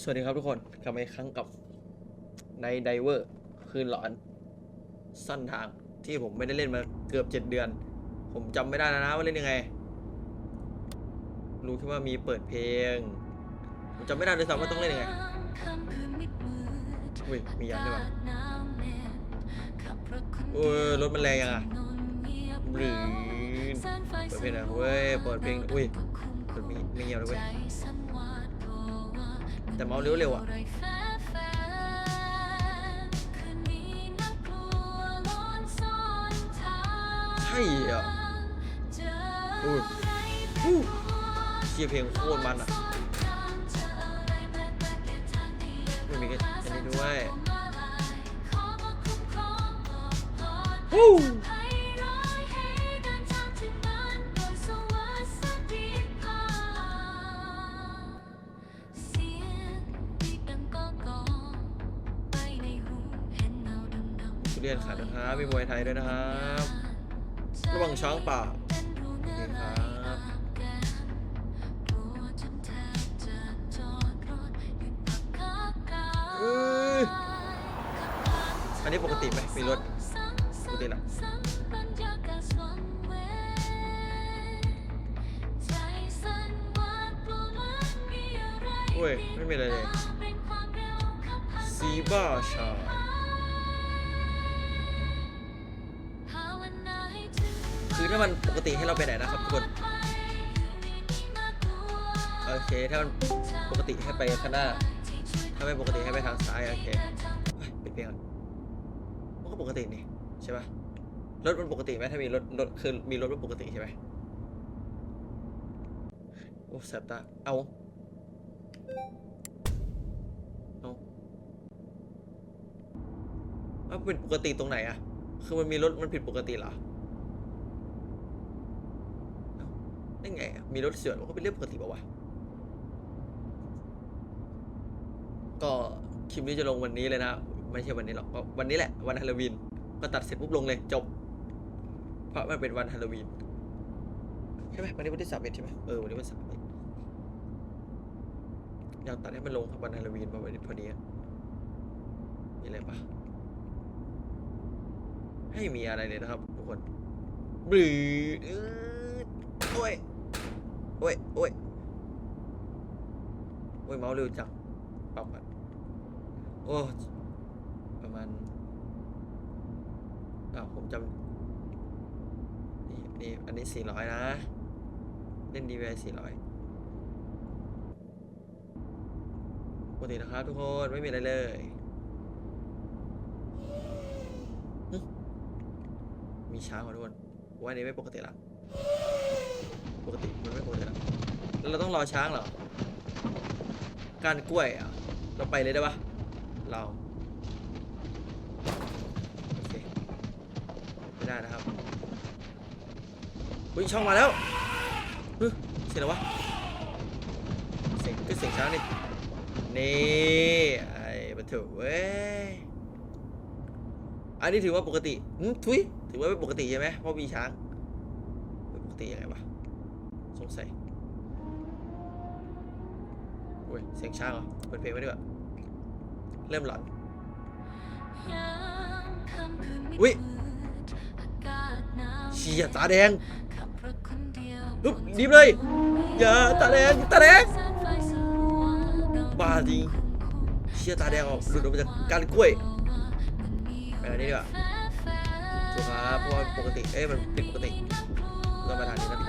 สวัสดีครับทุกคนกลับมาอีกครั้งกับในไดเวอร์คืนหลอนสั้นทางที่ผมไม่ได้เล่นมาเกือบเจ็ดเดือน ผมจำไม่ได้แล้วนะว่าเล่นยังไง รู้แค่ว่ามีเปิดเพลง ผมจำไม่ได้เลยซ้ำว่าต้องเล่นยังไงอุ้ยมียันด้วยวะเออรถมันแรงยังอะหรือเปิดเพลงนะเว้ยเปิดเพลงอุ้ยรถมีมีเงียบเลยเว้ย แต่เมาส์เร็วๆอะใช่อะอุ้ยอู้เชียเพลงโคตรมันอะไม่มีกันอันนี้ด้วยวู้ เลียนขายนะครับมีมวยไทยด้วยนะครับ ระวังช้างป่า เราไปไหนนะครับทุกคน โอเค ถ้ามันปกติให้ไปข้างหน้า ถ้าไม่ปกติให้ไปทางซ้าย โอเคเฮ้ยปิดเพลงก่อนมันก็ปกตินี่ใช่ปะรถมันปกติไหมถ้ามีรถรถคือมีรถมันปกติใช่ไหมโอ้แสบตา เอาเอาเอาเป็นปกติตรงไหนอะคือมันมีรถมันผิดปกติเหรอ ได้ไง มีรถเสือมันก็เป็นเรื่องปกติป่าวะ ก็คลิปนี้จะลงวันนี้เลยนะ ไม่ใช่วันนี้หรอกก็วันนี้แหละ วันฮาโลวีน ก็ตัดเสร็จปุ๊บลงเลยจบ เพราะมันเป็นวันฮาโลวีนใช่ไหมวันนี้วันที่สามเอ็ดใช่ไหมเออวันนี้วันสามเอ็ดอยากตัดให้มันลงครับวันฮาโลวีนมาวันนี้พอดีอะมีอะไรปะให้มีอะไรเลยนะครับทุกคนบลื้อโอ้ย อ้ยโอ้ยโอ้ยเมาส์เร็วจังปรับก่อนโอ้ประมาณอ้าผมจำนี่นี่อันนี้สี่ร้อยนะ เล่นดีวีสี่ร้อยปกตินะครับทุกคนไม่มีอะไรเลยมีช้างขอทุกคนว่าอันนี้ไม่ปกติละ ปกติมันไม่ปกติแล้วแล้วเราต้องรอช้างเหรอการกล้วยอะเราไปเลยได้ปะเราโอเคไม่ได้นะครับอุ้ยช่องมาแล้วเฮ้ยเสียงอะไรวะเสียงก็เสียงช้างนี่นี่ไอ้บัตถุเว้ยอันนี้ถือว่าปกติหึทุยถือว่าไม่ปกติใช่ไหมเพราะมีช้างไม่ปกติยังไงวะ งสัยโอ้ยเสียงช้างเหรอเปิดเพลงไว้ดีกว่าเริ่มหลอนอุ๊ยเชียตาแดงลุบรีบเลยอย่าตาแดงตาแดงบ้าจริงเชียตาแดงออกหลุดออกมาจากการกล้วยไปอันนี้ดีกว่าถูกครับเพราะว่าปกติเอ้ยมันผิดปกติต้องมาทางนี้นะ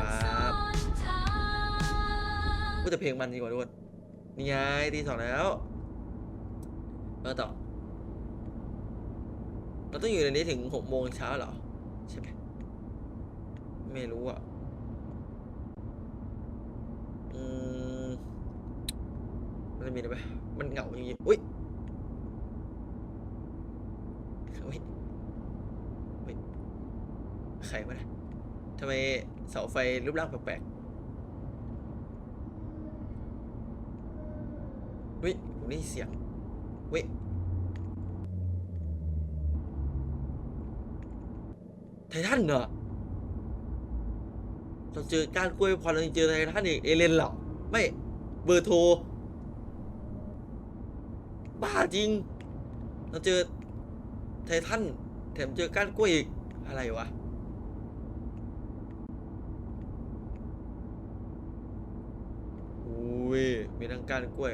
พูดแต่เพลงมันจริงกว่าทุกคนนี่ไงตีสองแล้วมาต่อ เราต้องอยู่ในนี้ถึงหกโมงเช้าเหรอ ใช่ไหมไม่รู้อะอืมมันจะมีอะไรไหมมันเหงาอย่างงี้อุ้ยอุ้ยอุ้ยใครวะเนี่ยทำไมเสาไฟรูปร่างแปลกๆ อุ้ยผมได้ยินเสียงอุ้ยไททันเหรอเราเจอการกล้วยพอเราเจอไททันอีกเอเลนเหรอไม่เบอร์โทรบ้าจริง เราเจอไททันแถมเจอก้านกล้วยอีกอะไรวะอุ้ยมีทั้งก้านกล้วย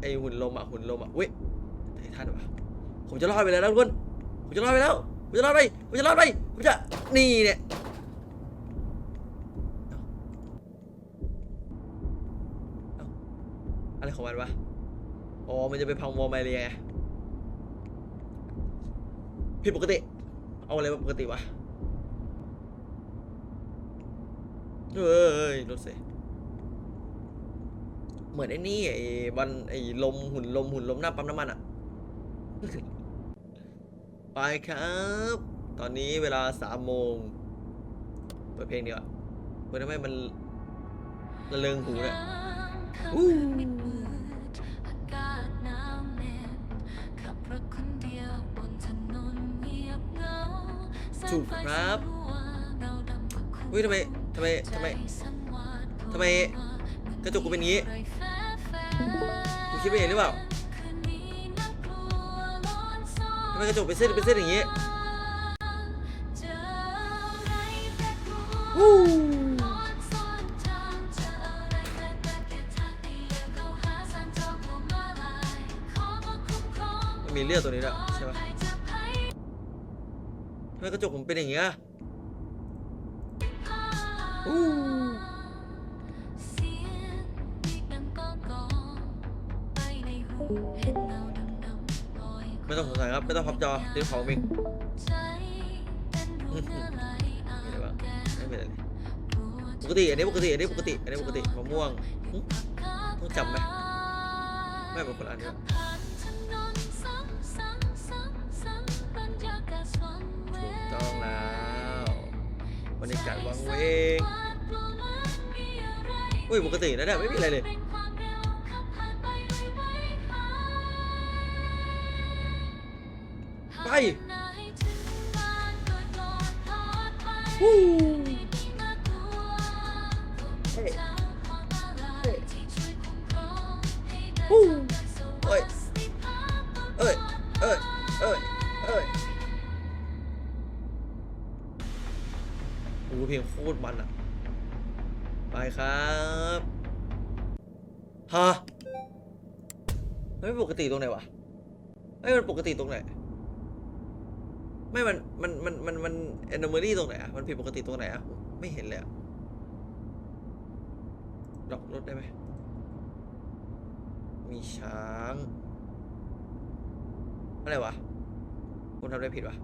ไอหุ่นลมอะหุ่นลมอะเว้ยไททันวะผมจะรอดไปแล้วทุกคนผมจะรอดไปแล้วผมจะรอดไปผมจะรอดไปผมจะนี่เนี่ยอะไรของมันวะอ๋อมันจะไปพังวอลมาเรียไงผิดปกติ เอาอะไรมาปกติวะเฮ้ยรถเสีย เหมือนไอ้นี่ไอ้บันไอ้ลมหุ่นลมหุ่นลมหน้าปั๊มน้ำมันอะไปครับ ตอนนี้เวลาสามโมงเปิดเพลงดีกว่าเปิดทำไมมันระเริงหูเนี่ยอู้ถูกครับเฮ้ยทำไมทำไมทำไมทำไมกระจกกูเป็นงี้กู คิดไม่เห็นหรือเปล่าทำไมกระจกเป็นเส้นเป็นเส้นอย่างงี้วู้มันมีเลือดตัวนี้ด้วยใช่ปะทำไมกระจกผมเป็นอย่างงี้อ ไม่ต้องสงสัยครับ ไม่ต้องพับจอเดี๋ยวของเองมีอะไรบ้างไม่เป็นไรปกติอันนี้ปกติอันนี้ปกติอันนี้ปกติมะม่วงต้องจำไหมไม่เป็นคนอันนี้ถูกต้องแล้วบรรยากาศวังเวงอุ้ยปกตินะเนี่ยไม่มีอะไรเลย ไปวู้เฮ้เฮ้วู้เอ้ยเอ้ยเอ้ยเอ้ยเอ้ยโอ้โหเพลงโคตรมันอะไปครับฮะไม่ปกติตรงไหนวะไม่มันปกติตรงไหน ไม่มันมันมันมันมันแอนโนม l ลี่ตรงไหนอะมันผิดปกติตรงไหนอะไม่เห็นเลยอะล็อกรถได้ไหมมีช้างอะไรวะผมทำอะไรผิดวะ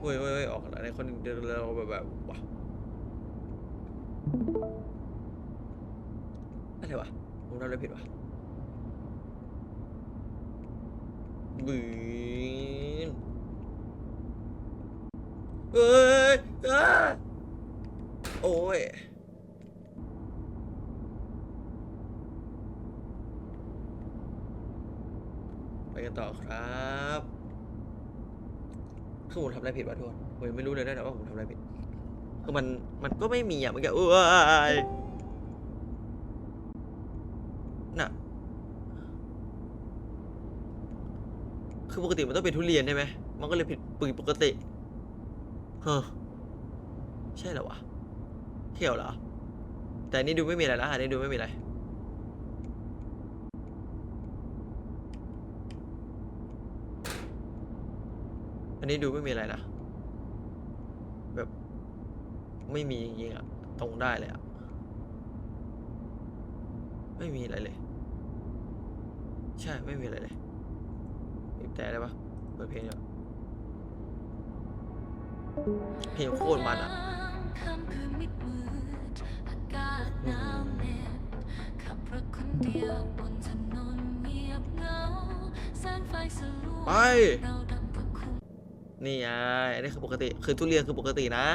เว้ยเว้ยออกอะไรคนเดินเราแบบแบบวะอะไรวะผมทำอะไรผิดวะบืน เอ้ยโอ้ยไปกันต่อครับคือผมทำอะไรผิดวะทุกคนผมยังไม่รู้เลยนะว่าผมทำอะไรผิดคือมันมันก็ไม่มีอะมันแค่เอ้ยน่ะคือปกติมันต้องเป็นทุเรียนใช่ไหมมันก็เลยผิดปกติ เฮ้อใช่เหรอวะเที่ยวเหรอ แต่อันนี่ดูไม่มีอะไรนะอันนี้ดูไม่มีอะไรอันนี้ดูไม่มีอะไรนะ แบบไม่มีจริงๆอะตรงได้เลยอะไม่มีอะไรเลย ใช่ไม่มีอะไรเลยบีบแต่ได้ปะเปิดเพลงเนี่ย เพลงโคตรมันอะขับรถคนเดียวบนถนนเงียบเหงาไป นี่ไงอันนี้คือปกติ คือทุเรียนคือปกตินะ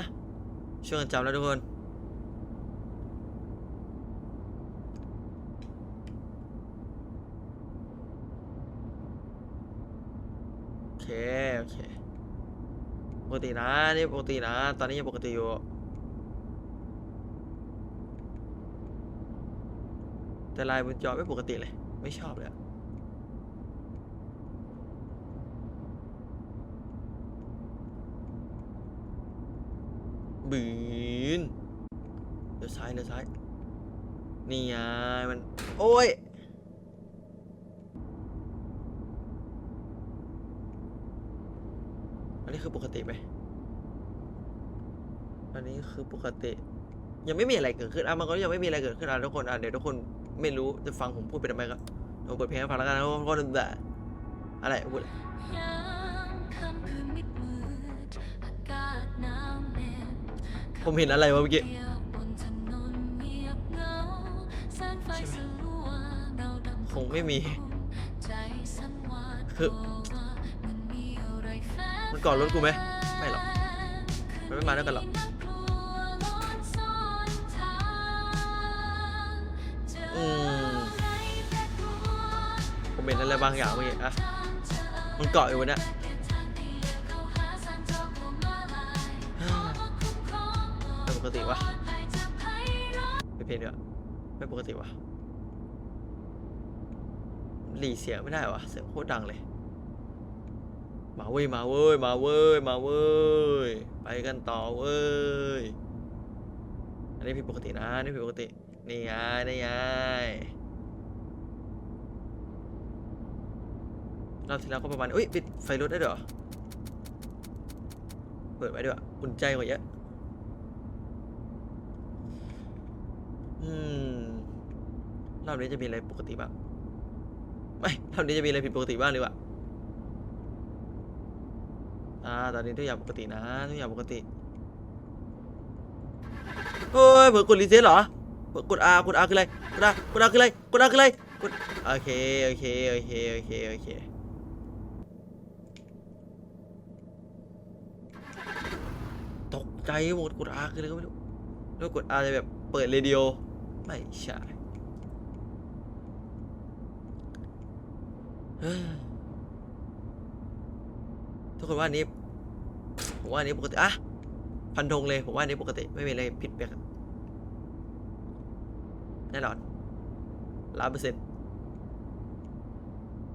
ช่วยกันจำแล้วทุกคน โอเค โอเค ป กตินะนี่ปกตินะ ตอนนี้ยังปกติอยู่แต่ลายบนจอไม่ปกติเลย ไม่ชอบเลยบืนเดี๋ยวซ้ายเดี๋ยวซ้าย นี่ไงมัน โอ้ย อันนี้คือปกติไหมอันนี้คือปกติ ยังไม่มีอะไรเกิดขึ้นอะมันก็ยังไม่มีอะไรเกิดขึ้นอะทุกคนอะเดี๋ยวทุกคนไม่รู้จะฟังผมพูดไปทำไมก็ลองเปิดเพลงให้ฟังแล้วกันนะทุกคนแต่อะไรพูดผมเห็นอะไรวะเมื่อกี้คงไม่มีคือ ก่อนรถกูไหมไม่หรอกมันไม่มาด้วยกันหรอกอืมผมเห็นอะไรบางอย่างเมื่อกี้อะมันเกาะอยู่นเนี้ยไม่ปกติวะไปเพลงเดียวไม่ปกติวะหลีเสียงไม่ได้วะเสียงโคตรดังเลย มาเว้ยมาเว้ยมาเว้ยมาเว้ยไปกันต่อเว้ยอันนี้ผิดปกตินะอันนี่ผิดปกตินี่ไงนี่ไงรอบที่แล้วก็ประมาณอุ้ยปิดไฟรถได้ด้วยเหรอเปิดไว้ด้วยอุ่นใจกว่าเยอะอืมรอบนี้จะมีอะไรปกติบ้างไม่รอบนี้จะมีอะไรผิดปกติบ้างหรือเปล่า ตอนนี้ทุกอย่างปกตินะทุกอย่างปกติเฮ้ยเผื่อกดรีเซ็ตเหรอเผื่อกด R กด R คืออะไรกด R กด R คืออะไรกด R คืออะไรกดโอเคโอเคโอเคโอเคโอเคตกใจหมดกด R คืออะไรก็ไม่รู้แล้วกด R จะแบบเปิดเรดิโอไม่ใช่เฮ้ยทุกคนว่าอันนี้ ผมว่าอันนี้ปกติอะพันธงเลยผมว่าอันนี้ปกติไม่มีอะไรผิดแปลกแน่นอนล้านเปอร์เซ็นต์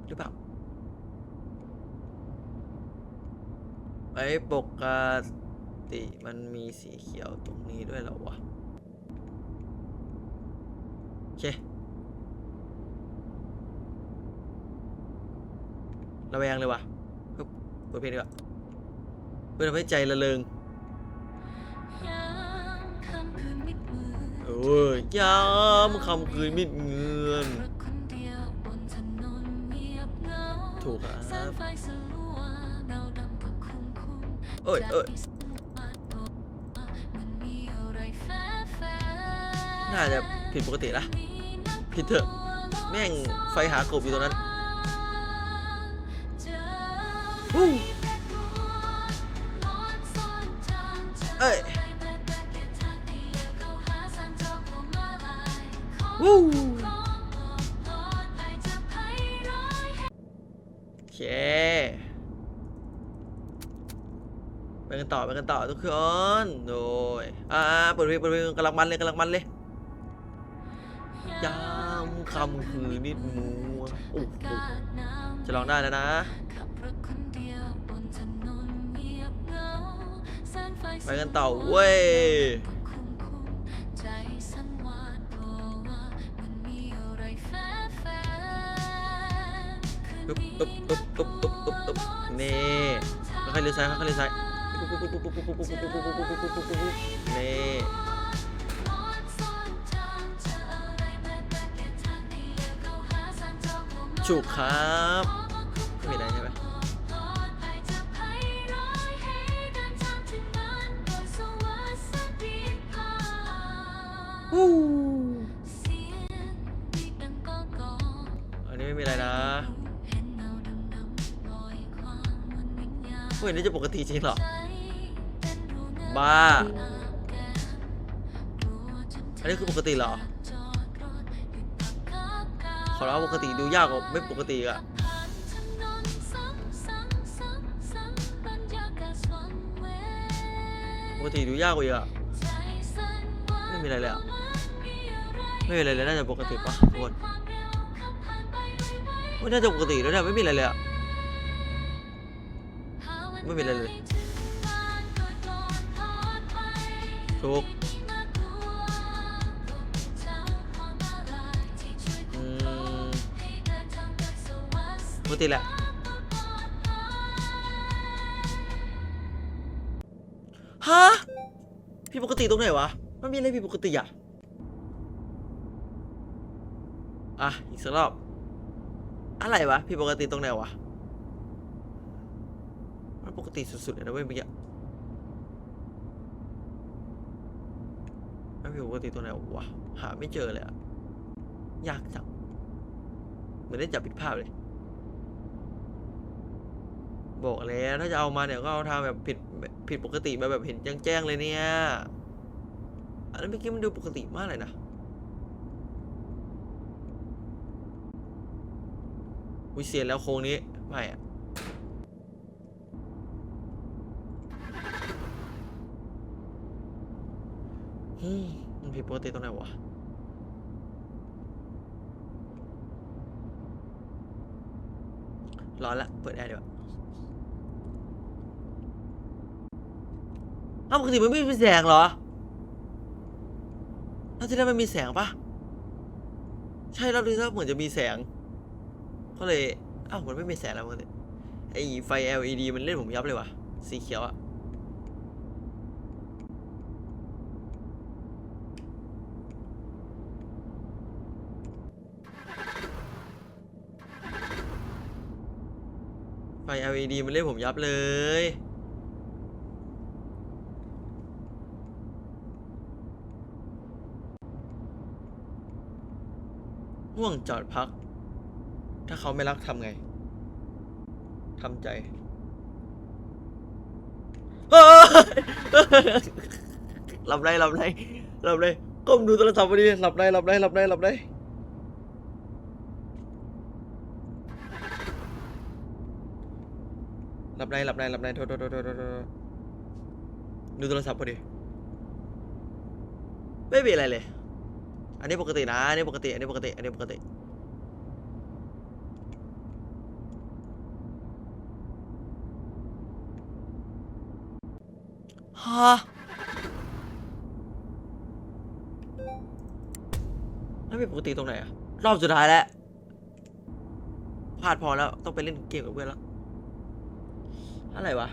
หรือเปล่าไอ้ปกติมันมีสีเขียวตรงนี้ด้วยเหรอวะโอเคระแวงเลยวะปึ๊บเปิดเพลงดีกว่า พื่อทำให้ใจระเริงโอ้ยยามคำคืนมิดเงือนถูกครับเอ้ยเอ้ยน่าจะผิดปกติละผิดเถอะ แม่งไฟหากบอยู่ตรงนั้น อไปกันต่อทุกคนโดยอ่าเปิดเพลงเปิดเพลงกำลังมันเลยกำลังมันเลยยามคำคืนนิดมัวโอ้โหจะลองได้แล้วนะไปกันต่อเว้ยปึ๊บปึ๊บปึ๊บปึ๊บปึ๊บปึ๊บปึ๊บนี่ค่อยๆเลี้ยวซ้ายค่อยๆเลี้ยวซ้าย นี่จุกครับไม่มีอะไรใช่ไหมวู้อันนี้ไม่มีอะไรนะเฮ้ยนี่จะปกติจริงหรอ บ้า อันนี้คือปกติเหรอ ขอรับปกติดูยากกว่าไม่ปกติอีกะปกติดูยากกว่าอีกอะไม่มีอะไรเลยอะไม่มีอะไรเลยน่าจะปกติปะทุกคนว่น่าจะปกติแล้วเนี่ยไม่มีอะไรเลยอะไม่มีอะไรเลย ทุกอืมปกติแหละฮะผิดปกติตรงไหนวะ มันมีอะไรผิดปกติอะ อะ อีกสักรอบ อะไรวะผิดปกติตรงไหนวะ มันปกติสุดๆเลยนะเว้ยเมื่อกี้มัน ผิดปกติตรงไหนวะหาไม่เจอเลยอะยากจังเหมือนได้จับผิดภาพเลย บอกแล้วถ้าจะเอามาเนี่ยก็เอาทางแบบผิดผิดปกติแบบแบบเห็นแจ้งๆเลยเนี่ย อันนั้นเมื่อกี้มันดูปกติมากเลยนะวิเสียแล้วโค้งนี้ ไม่อะอืม มันผิดปกติตรงไหนวะร้อนละ เปิดแอร์ดีกว่าอ้าวปกติมันไม่มีแสงเหรอแล้วที่แรกมันมีแสงปะใช่รอบนี้ถ้าเหมือนจะมีแสง ก็เลยอ้าวมันไม่มีแสงแล้วมันไอไฟ LED มันเล่นผมยับเลยวะสีเขียวอะ ฟ LED มันเล่นผมยับเลย ห่วงจอดพัก ถ้าเขาไม่รักทำไง ทำใจเฮ้ยหลับได้หลับได้หลับได้ก้มดูโทรศัพท์พอดีหลับได้หลับได้หลับได้หลับได้ หลับได้หลับได้หลับได้โทษโทษโทษโทษโทษโทษดูโทรศัพท์พอดี ไม่มีอะไรเลย อันนี้ปกตินะ อันนี้ปกติ อันนี้ปกติ อันนี้ปกติ ฮะ แล้วไม่ปกติตรงไหนอะรอบสุดท้ายแล้ว พลาดพอแล้ว ต้องไปเล่นเกมกับเพื่อนแล้ว อะไรวะ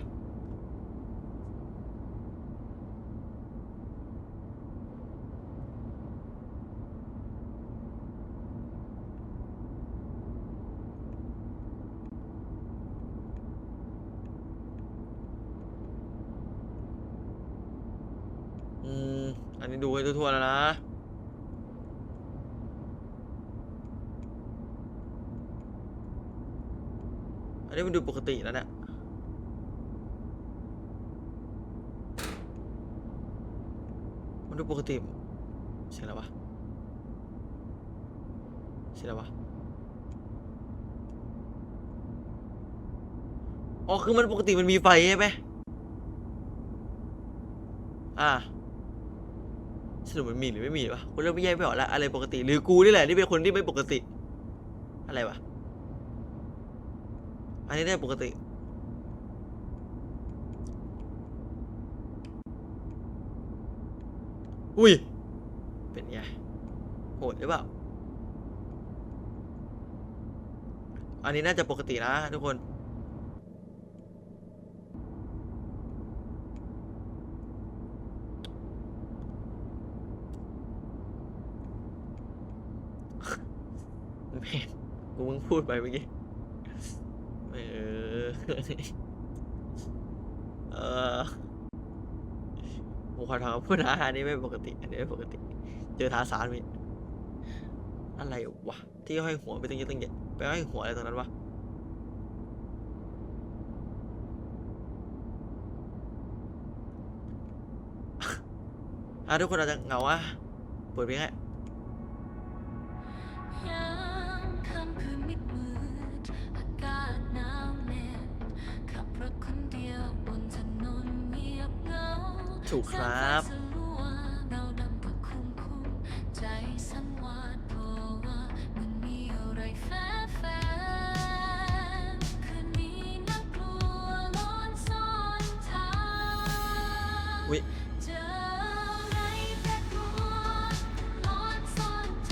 อืม อันนี้ดูให้ทั่วๆแล้วนะอันนี้มันดูปกติแล้วเนี่ย มัน ดูปกติเสียงอะไรวะเสียงอะไรวะอ๋อคือมันปกติมันมีไฟใช่ไหมอ่าสรุปมันมีหรือไม่มีวะกูเริ่มไม่แยกไม่ออกแล้วอะไรปกติ หรือกูนี่แหละที่เป็นคนที่ไม่ปกติ อะไรวะ อันนี้ได้ปกติ อุ้ย เป็นไง โหดหรือเปล่า อันนี้น่าจะปกตินะทุกคน แม่งกูมึงพูดไปเมื่อกี้เออ เออ ผมขอถามพูดนะอันนี้ไม่ปกติ อันนี้ไม่ปกติ เจอทาสารมีอะไรวะ ที่ห้อยหัวไปตั้งเยอะตั้งเยอะไปห้อยหัวอะไรตรงนั้นวะอะทุกคนอาจจะเหงาอะเปิดเพลงให้ ครับ อุ้ย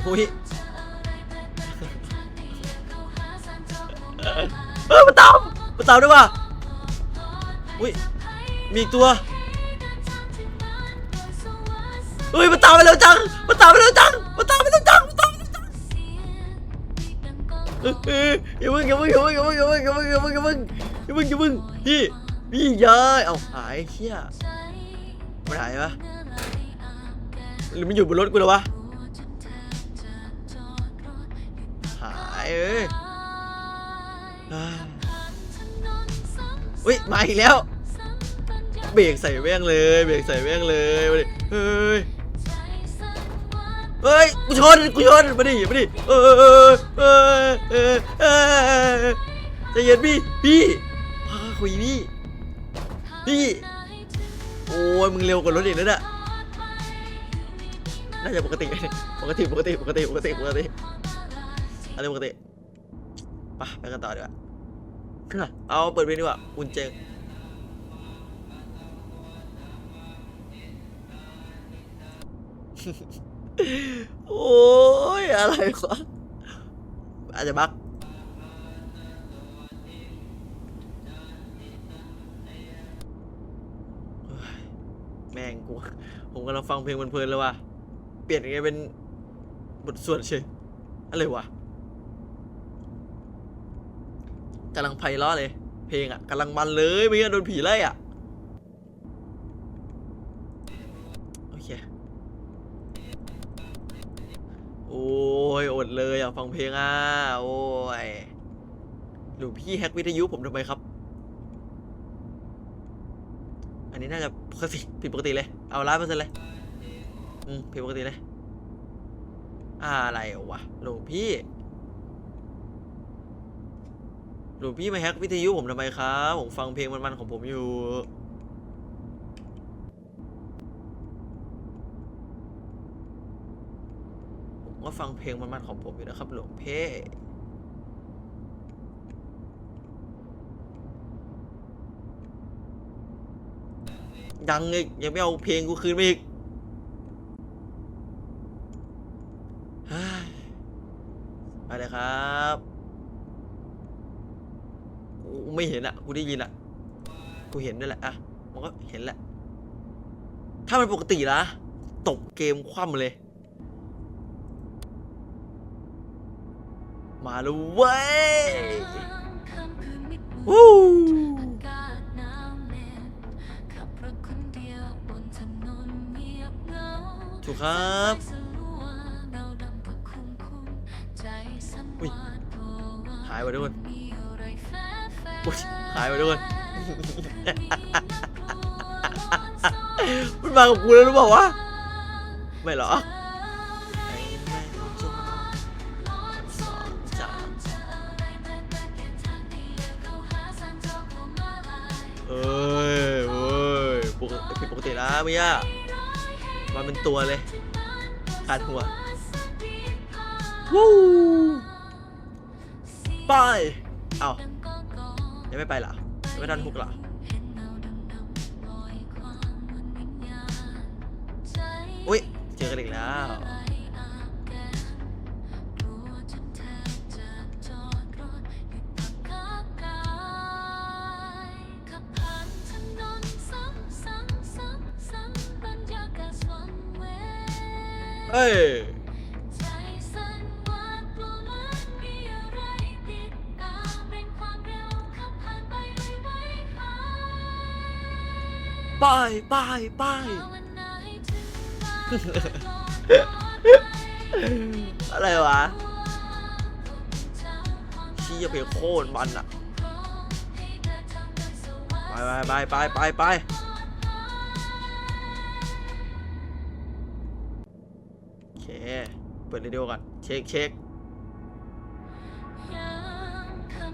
อุ้ยเออมาตามมาตามด้วยว่ะอุ้ยมีตัว เฮ้ยมาตามไปเร็วจังมาตามไปเร็วจังมาตามไปเร็วจังมาตามไปเร็วจังเออเอย่ามึงอย่ามึงอย่ามึงอย่ามึงอย่ามึงอย่ามึงอย่ามึงอย่ามึงอย่ามึงอย่ามึงพี่พี่อยาเอาหายเชี่ยมันหายปะหรือมันอยู่บนรถกูแล้ววะหายเอ้ยอุ้ยมาอีกแล้วเบรกใส่แม่งเลยเบรกใส่แม่งเลยเฮ้ย เฮ้ยกูชนกูชนมาดิมาดิเออเออเออเออเออใจเย็นพี่พี่พาคุยพี่พี่โอ้ยมึงเร็วกว่ารถอีกแล้วน่ะน่าจะปกติปกติปกติปกติปกติปกติอะไรปกติไปไปกันต่อดีกว่าเอาเปิดเพลงดีกว่าอุ่นเจง โอ้ยอะไรวะอาจจะบักแม่งกูผมกำลังฟังเพลงเพลินๆเลยว่ะเปลี่ยนไงเป็นบทสวดเฉยอะไรวะกำลังไพเราะเลย เพลงอะกำลังมันเลยไม่งั้นโดนผีไล่อะ โอ้ยอดเลยอะฟังเพลงอะ โอ้ยหลวงพี่แฮกวิทยุผมทำไมครับ อันนี้น่าจะปกติผิดปกติเลย เอาล้านเปอร์เซ็นต์เลย อืมผิดปกติเลย อะไรวะหลวงพี่หลวงพี่มาแฮกวิทยุผมทำไมครับ ผมฟังเพลงมันๆของผมอยู่ ผมก็ ฟังเพลงมันๆของผมอยู่นะครับ หลวงเพ่ยังอีกยังไม่เอาเพลงกูคืนมาอีกไปเลยครับกูไม่เห็นอะกูได้ยินอะกูเห็นด้วยแหละอะมันก็เห็นแหละ ถ้ามันปกตินะตบเกมคว่ำเลย มาแล้วเว้ยวู้ถูกครับอุ๊ยหายไปทุกคนอุ๊ยหายไปทุกคนมันมากับกูแล้วหรือเปล่าวะ ไม่หรอ มื่อกี้มาเป็นตัวเลยขาดหัววู้ไปเอายังไม่ไปหรอยังไม่ทันฮุกหรออุ้ยเจอกันอีกแล้ว ไปไปไปอะไรวะเชี้ยเพลงโคตรมันอะไปไปไปไปไปไป รดิโอก่อน เช็คเช็ค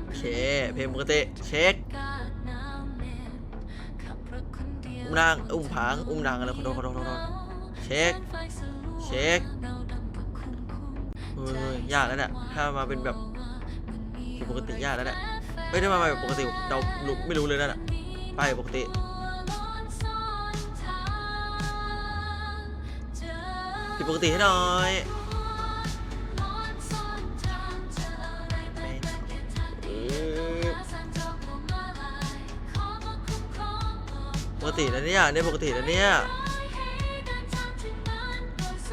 โอเค เพลงปกติ เช็ค อุ้มนาง อุ้มผาง อุ้มนางอะไรขอโทษขอโทษขอโทษเช็ค เช็คเฮ้ยยากแล้วเนี่ยถ้ามาเป็นแบบผิดปกติยากแล้วเนี่ยไม่ได้มาแบบปกติเราไม่รู้เลยนั่นน่ะไปปกติผิดปกติให้หน่อย ตินะเนี่ยอันนี้ปกตินะเนี่ย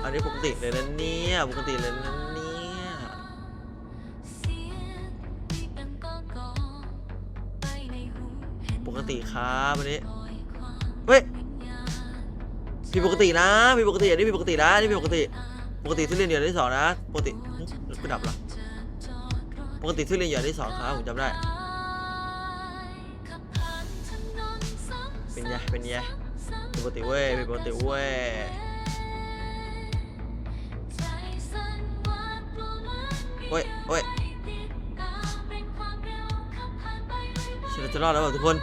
อันนี้ปกติเลยนะเนี่ยปกติเลยนะเนี่ยปกติครับอันนี้เฮ้ยผิดปกตินะผิดปกติอันนี้ผิดปกตินะอันนี่ผิดปกติ ปกติทุเรียนอยู่อันที่สองนะปกติรถกูดับเหรอปกติทุเรียนอยู่อันที่สองครับผมจำได้ เป็นไงเป็นไงผิดปกติเว้ยผิดปกติเว้ยเว้ยเว้ยฉันจะรอดแล้วเปล่าทุกคน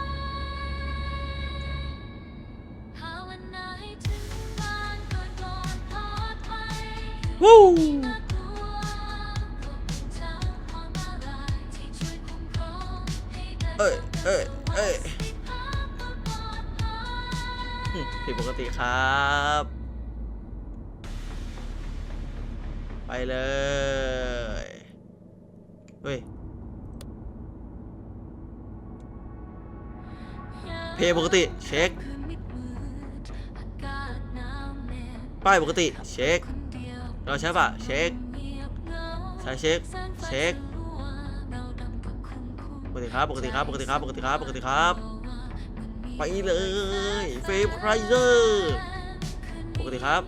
วู้เอ้ยเอ้ย ผิดปกติครับ ไปเลย เฮ้ย เพย์ปกติ เช็ค ป้ายปกติ เช็ค เราใช่ปะเช็ค ใช่เช็ค เช็ค ปกติครับ ปกติครับ ปกติครับ ปกติครับ ปกติครับ ไปเลยเฟมไรเซอร์ปกติครับ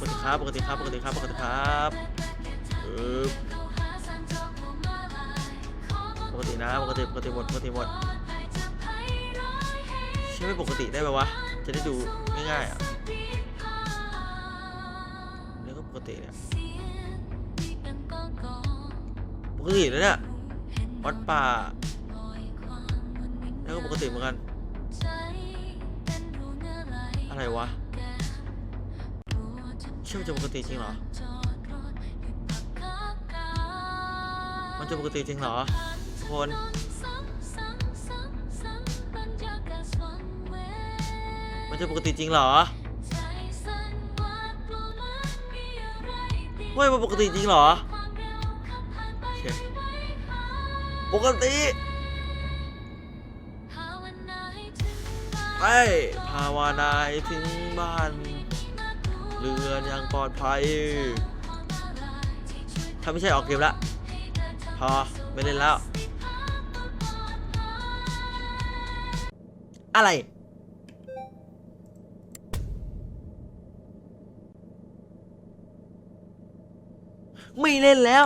ปกติครับปกติครับปกติครับปกติครับเออปกตินะปกติปกติหมดปกติหมดใช่ไม่ปกติได้ไหมวะ จะได้ดูง่ายๆอะ ปกติแล้วเนี่ยวัดป่าแล้วก็ปกติเหมือนกัน อะไรวะ เชื่อจะปกติจริงเหรอ มันจะปกติจริงเหรอทุกคนมันจะปกติจริงเหรอเฮ้ยมันปกติจริงเหรอ ปกติไปภาวนาให้ถึงบ้าน เรือนยังปลอดภัย ถ้าไม่ใช่ออกเกมละ พอ ไม่เล่นแล้ว อะไรไม่เล่นแล้ว